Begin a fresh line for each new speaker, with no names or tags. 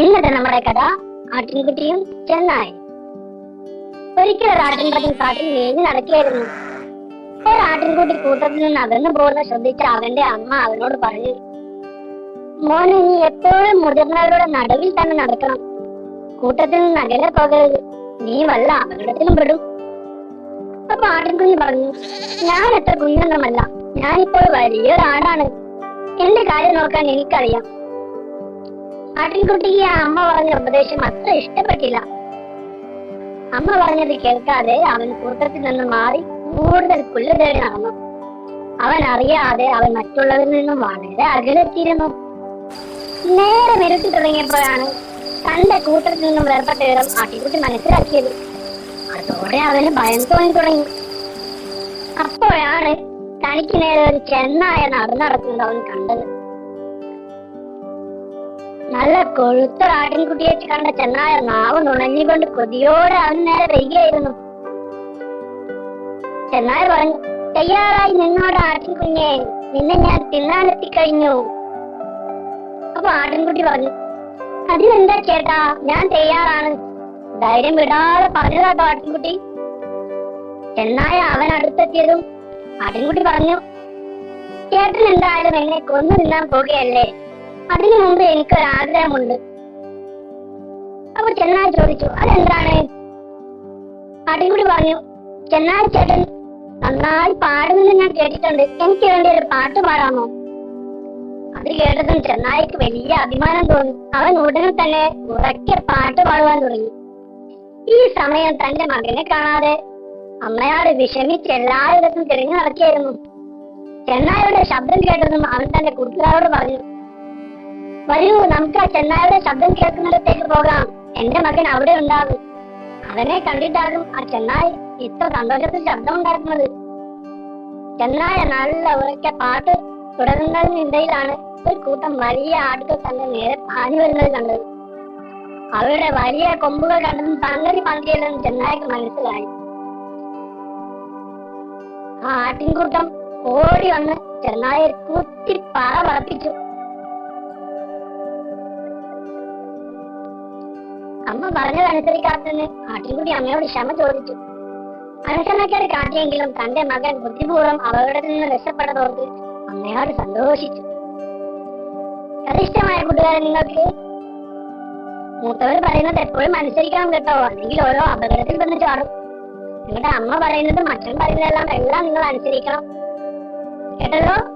ഇന്നത്തെ നമ്മുടെ കഥ ആട്ടിൻകുട്ടിയും ചെന്നായി ഒരിക്കൽ ഒരു ആട്ടിൻകുട്ടി കാട്ടിൽ മേഞ്ഞു നടക്കുകയായിരുന്നു. ഒരു ആട്ടിൻകുട്ടി കൂട്ടത്തിൽ നിന്ന് അകന്നു പോകുന്ന ശ്രദ്ധിച്ച അവന്റെ അമ്മ അവനോട് പറഞ്ഞു മോനെ നീ എപ്പോഴും മുതിർന്നവരുടെ നടുവിൽ തന്നെ നടക്കണം. കൂട്ടത്തിൽ നിന്ന് അകലെ പോകരുത്. നീ വല്ല അപകടത്തിലും പെടും. അപ്പൊ ആട്ടിൻകുഞ്ഞ് പറഞ്ഞു ഞാൻ എത്ര കുഞ്ഞൊന്നുമല്ല ഞാനിപ്പോൾ വലിയൊരാടാണ്. എന്റെ കാര്യം നോക്കാൻ എനിക്കറിയാം. ആട്ടിൻകുട്ടിക്ക് അമ്മ പറഞ്ഞ ഉപദേശം അത്ര ഇഷ്ടപ്പെട്ടില്ല. അമ്മ പറഞ്ഞത് കേൾക്കാതെ അവൻ കൂട്ടത്തിൽ നിന്ന് മാറി കൂടുതൽ പുല്ലുതേടി നടന്നു അവൻ അറിയാതെ അവൻ മറ്റുള്ളവരിൽ നിന്നും വളരെ അകലെത്തിയിരുന്നു. നേരെ നിരത്തി തുടങ്ങിയപ്പോഴാണ് തന്റെ കൂട്ടത്തിൽ നിന്നും വേർപെട്ട വിവരം ആട്ടിൻകുട്ടി മനസ്സിലാക്കിയത്. അതോടെ അവന് ഭയം തോന്നി തുടങ്ങി. അപ്പോഴാണ് തനിക്ക് നേരെ ഒരു ചെന്നായ നടന്നു നടക്കുന്നത് അവൻ കണ്ടത്. നല്ല കൊഴുത്ത ആടിൻകുട്ടിയെ കണ്ട ചെന്നായ നാവ് നുണഞ്ഞുകൊണ്ട് കൊതിയോടെ അവൻ നേരെ വരികയായിരുന്നു ചെന്നായ പറഞ്ഞു തയ്യാറായി നിന്നോട് ആട്ടിൻകുഞ്ഞെ നിന്നെ ഞാൻ തിന്നാനെത്തിക്കഴിഞ്ഞു. അപ്പൊ ആട്ടിൻകുട്ടി പറഞ്ഞു അതിനെന്താ ചേട്ടാ ഞാൻ തയ്യാറാണ്. ധൈര്യം വിടാതെ പറഞ്ഞതാട്ടോ ആട്ടിൻകുട്ടി. ചെന്നായ അവൻ അടുത്തെത്തിയതും ആട്ടിൻകുട്ടി പറഞ്ഞു ചേട്ടൻ എന്തായാലും എന്നെ കൊന്നു തിന്നാൻ പോകുകയല്ലേ? അതിനു മുമ്പ് എനിക്കൊരു ആഗ്രഹമുണ്ട്. അപ്പൊ ചെന്നായി ചോദിച്ചു അതെന്താണ്? ആട്ടിൻകുട്ടി പറഞ്ഞു ചെന്നായി ചേട്ടൻ നന്നായി പാടുമെന്ന് ഞാൻ കേട്ടിട്ടുണ്ട്. എനിക്ക് വേണ്ടി ഒരു പാട്ട് പാടാമോ? അത് കേട്ടതും ചെന്നായിക്ക് വലിയ അഭിമാനം തോന്നി. അവൻ ഉടനെ തന്നെ ഉറക്കെ പാട്ട് പാടുവാൻ തുടങ്ങി. ഈ സമയം തന്റെ മകനെ കാണാതെ അമ്മയാട് വിഷമിച്ച് എല്ലായിടത്തും തിരിഞ്ഞു നടക്കുകയായിരുന്നു. ചെന്നായുടെ ശബ്ദം കേട്ടതും അവൻ തന്റെ കൂട്ടുകാരോട് പറഞ്ഞു വരൂ നമുക്ക് ആ ചെന്നായുടെ ശബ്ദം കേൾക്കുന്നിടത്തേക്ക് പോകാം. എന്റെ മകൻ അവിടെ ഉണ്ടാകും. അവനെ കണ്ടിട്ടാകും ആ ചെന്നായ് ഇത്ര സന്തോഷത്തിൽ ശബ്ദം ഉണ്ടാക്കുന്നത്. ചെന്നായ നല്ല ഉറക്കെ പാട്ട് തുടരുന്നതിനിടയിലാണ് ഒരു കൂട്ടം വലിയ ആടുകൾ തന്റെ നേരെ പാഞ്ഞു വരുന്നത് കണ്ടത്. അവരുടെ വലിയ കൊമ്പുകൾ കണ്ടതും സംഗതി പന്തിയല്ലെന്ന് ചെന്നായക്ക് മനസ്സിലായി. ആ ആട്ടിൻകൂട്ടം ഓടി വന്ന് ചെന്നായെ കുത്തി പറ പറപ്പിച്ചു. അമ്മ പറഞ്ഞതനുസരിക്കാത്തതിന് ആട്ടിൻകുട്ടി അമ്മയോട് ക്ഷമ ചോദിച്ചു. അനുസരണക്കാർ കാട്ടിയെങ്കിലും തന്റെ മകൻ ബുദ്ധിപൂർവം അപകടത്തിൽ നിന്ന് രക്ഷപ്പെട്ടതോർത്ത് അമ്മയോട് സന്തോഷിച്ചു. അതിഷ്ടമായ കൂട്ടുകാരൻ നിങ്ങൾക്ക് മൂത്തവർ പറയുന്നത് എപ്പോഴും അനുസരിക്കണം കേട്ടോ. അല്ലെങ്കിൽ ഓരോ അപകടത്തിൽ വന്ന് ചാടും. നിങ്ങളുടെ അമ്മ പറയുന്നത് മറ്റൻ പറയുന്നതെല്ലാം എല്ലാം നിങ്ങൾ അനുസരിക്കണം. കേട്ടല്ലോ?